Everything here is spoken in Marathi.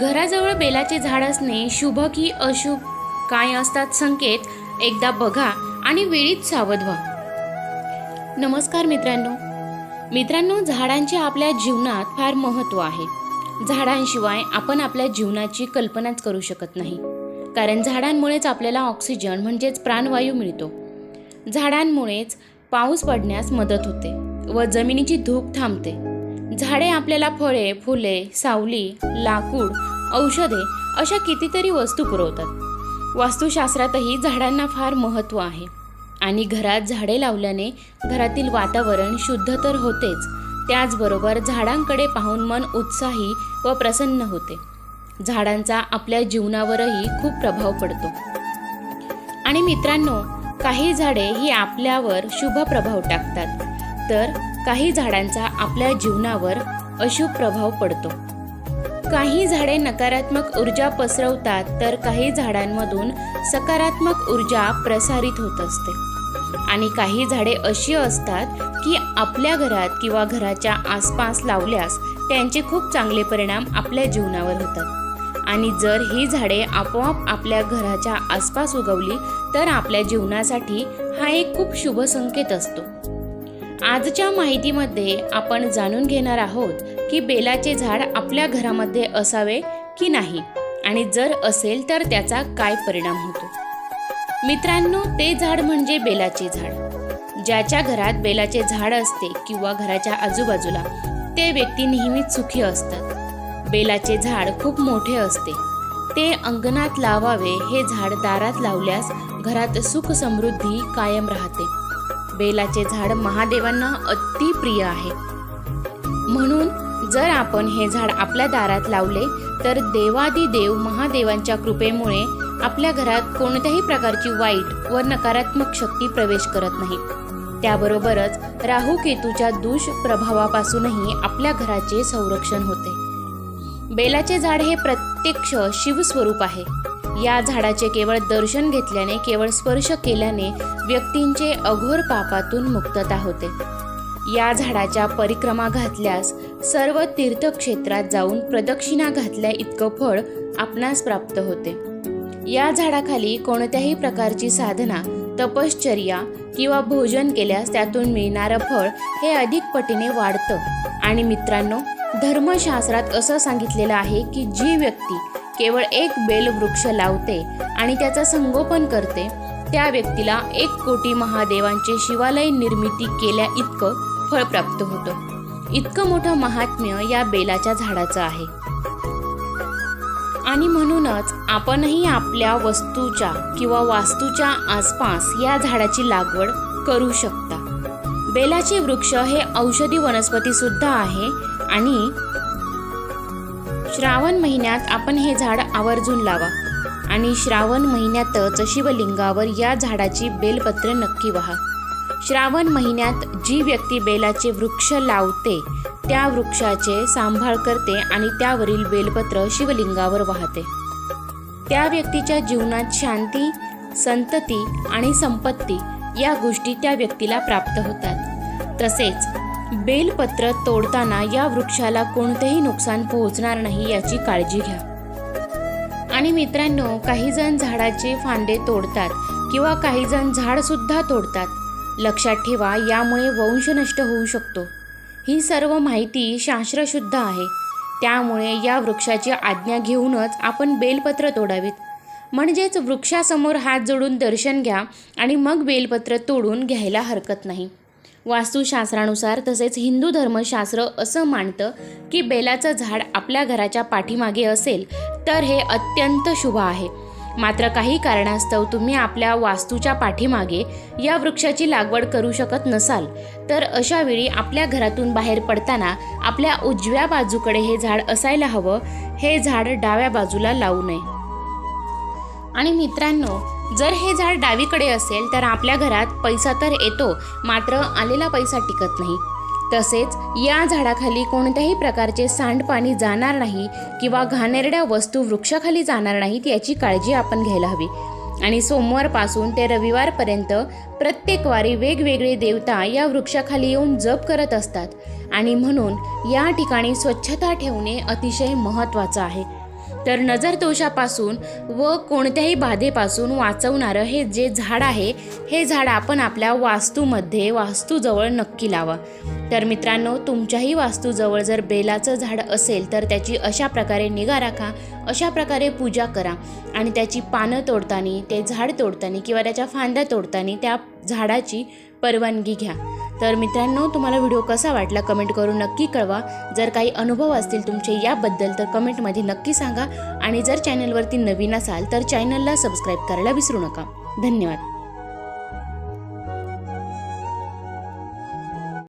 घराजवळ बेलाचे झाड असणे शुभ की अशुभ काय असतात संकेत एकदा बघा आणि वेळीच सावध व्हा. नमस्कार मित्रांनो. मित्रांनो झाडांचे आपल्या जीवनात फार महत्त्व आहे. झाडांशिवाय आपण आपल्या जीवनाची कल्पनाच करू शकत नाही. कारण झाडांमुळेच आपल्याला ऑक्सिजन म्हणजेच प्राणवायू मिळतो. झाडांमुळेच पाऊस पडण्यास मदत होते व जमिनीची धूप थांबते. झाडे आपल्याला फळे फुले सावली लाकूड औषधे अशा कितीतरी वस्तू पुरवतात. वास्तुशास्त्रातही झाडांना फार महत्त्व आहे. आणि घरात झाडे लावल्याने घरातील वातावरण शुद्ध तर होतेच त्याचबरोबर झाडांकडे पाहून मन उत्साही व प्रसन्न होते. झाडांचा आपल्या जीवनावरही खूप प्रभाव पडतो. आणि मित्रांनो काही झाडे ही आपल्यावर शुभ प्रभाव टाकतात. तर काही झाडांचा आपल्या जीवनावर अशुभ प्रभाव पडतो. काही झाडे नकारात्मक ऊर्जा पसरवतात तर काही झाडांमधून सकारात्मक ऊर्जा प्रसारित होत असते. आणि काही झाडे अशी असतात की आपल्या घरात किंवा घराच्या आसपास लावल्यास त्यांचे खूप चांगले परिणाम आपल्या जीवनावर होतात. आणि जर ही झाडे आपोआप आपल्या घराच्या आसपास उगवली तर आपल्या जीवनासाठी हा एक खूप शुभ संकेत असतो. आजच्या माहितीमध्ये आपण जाणून घेणार आहोत की बेलाचे झाड आपल्या घरामध्ये असावे की नाही आणि जर असेल तर त्याचा काय परिणाम होतो. मित्रांनो ते झाड म्हणजे बेलाचे झाड. ज्याच्या घरात बेलाचे झाड असते किंवा घराच्या आजूबाजूला ते व्यक्ती नेहमीच सुखी असतात. बेलाचे झाड खूप मोठे असते. ते अंगणात लावावे हे झाड दारात लावल्यास घरात सुख समृद्धी कायम राहते. बेलाचे झाड महादेवांना अति प्रिय आहे. म्हणून जर आपण हे झाड आपल्या दारात लावले तर देवादी देव महादेवांच्या कृपेमुळे आपल्या घरात कोणत्याही प्रकारची वाईट व नकारात्मक शक्ती प्रवेश करत नाही. त्याबरोबरच राहू केतूच्या दुष्प्रभावापासूनही आपल्या घराचे संरक्षण होते. बेलाचे झाड हे प्रत्यक्ष शिवस्वरूप आहे. या झाडाचे केवळ दर्शन घेतल्याने केवळ स्पर्श केल्याने व्यक्तींचे अघोर पापातून मुक्तता होते. या झाडाच्या परिक्रमा घातल्यास सर्व तीर्थक्षेत्रात जाऊन प्रदक्षिणा घातल्या इतकं फळ आपणास प्राप्त होते. या झाडाखाली कोणत्याही प्रकारची साधना तपश्चर्या किंवा भोजन केल्यास त्यातून मिळणारं फळ हे अधिक पटीने वाढतं. आणि मित्रांनो धर्मशास्त्रात असं सांगितलेलं आहे की जी व्यक्ती केवळ एक बेल वृक्ष लावते आणि त्याचं संगोपन करते. त्या व्यक्तीला एक कोटी महादेवांचे शिवालय निर्मिती केल्या इतकं फळ प्राप्त होतं. इतकं मोठं महात्म्य या बेलाच्या झाडाचं आहे. आणि म्हणूनच आपणही आपल्या वस्तूच्या किंवा वास्तूच्या आसपास या झाडाची लागवड करू शकता. बेलाचे वृक्ष हे औषधी वनस्पती सुद्धा आहे आणि श्रावण महिन्यात आपण हे झाड आवर्जून लावा. आणि श्रावण महिन्यातच शिवलिंगावर या झाडाची बेलपत्र नक्की व्हा. श्रावण महिन्यात जी व्यक्ती बेलाचे वृक्ष लावते त्या वृक्षाचे सांभाळ करते आणि त्यावरील बेलपत्र शिवलिंगावर वाहते. त्या व्यक्तीच्या जीवनात शांती संतती आणि संपत्ती या गोष्टी त्या व्यक्तीला प्राप्त होतात. तसेच बेलपत्र तोडताना या वृक्षाला कोणतेही नुकसान पोहोचणार नाही याची काळजी घ्या. आणि मित्रांनो काही जण झाडाचे फांदे तोडतात किंवा काही जण झाड सुद्धा तोडतात. लक्षात ठेवा यामुळे वंश नष्ट होऊ शकतो. ही सर्व माहिती शास्त्रशुद्ध आहे. त्यामुळे या वृक्षाची आज्ञा घेऊनच आपण बेलपत्र तोडावीत. म्हणजेच वृक्षासमोर हात जोडून दर्शन घ्या आणि मग बेलपत्र तोडून घ्यायला हरकत नाही. वास्तुशास्त्रानुसार तसेच हिंदू धर्मशास्त्र असं मानतं की बेलाचं झाड आपल्या घराच्या पाठीमागे असेल तर हे अत्यंत शुभ आहे. मात्र काही कारणास्तव तुम्ही आपल्या वास्तूच्या पाठीमागे या वृक्षाची लागवड करू शकत नसाल तर अशा वेळी आपल्या घरातून बाहेर पडताना आपल्या उजव्या बाजूकडे हे झाड असायला हवं. हे झाड डाव्या बाजूला लावू नये. आणि मित्रांनो जर हे झाड डावीकडे असेल तर आपल्या घरात पैसा तर येतो मात्र आलेला पैसा टिकत नाही. तसेच या झाडाखाली कोणत्याही प्रकारचे सांडपाणी जाणार नाही किंवा घाणेरड्या वस्तू वृक्षाखाली जाणार नाहीत याची काळजी आपण घ्यायला हवी. आणि सोमवारपासून ते रविवारपर्यंत प्रत्येक वारी वेगवेगळे देवता या वृक्षाखाली येऊन जप करत असतात. आणि म्हणून या ठिकाणी स्वच्छता ठेवणे अतिशय महत्त्वाचं आहे. तर नजर दोषापासून व कोणत्याही बाधेपासून वाचवणारं हे जे झाड आहे हे झाड आपण आपल्या वास्तूमध्ये वास्तूजवळ नक्की लावा. तर मित्रांनो तुमच्याही वास्तूजवळ जर बेलाचं झाड असेल तर त्याची अशा प्रकारे निगा राखा अशा प्रकारे पूजा करा. आणि त्याची पानं तोडताना ते झाड तोडताना किंवा त्याच्या फांद्या तोडताना त्या झाडाची परवानगी घ्या. तर मित्रांनो तुम्हाला व्हिडिओ कसा वाटला कमेंट करून नक्की कळवा. जर काही अनुभव असतील तुमचे याबद्दल तर कमेंटमध्ये नक्की सांगा. आणि जर चॅनलवरती नवीन असाल तर चॅनलला सबस्क्राईब करायला विसरू नका. धन्यवाद.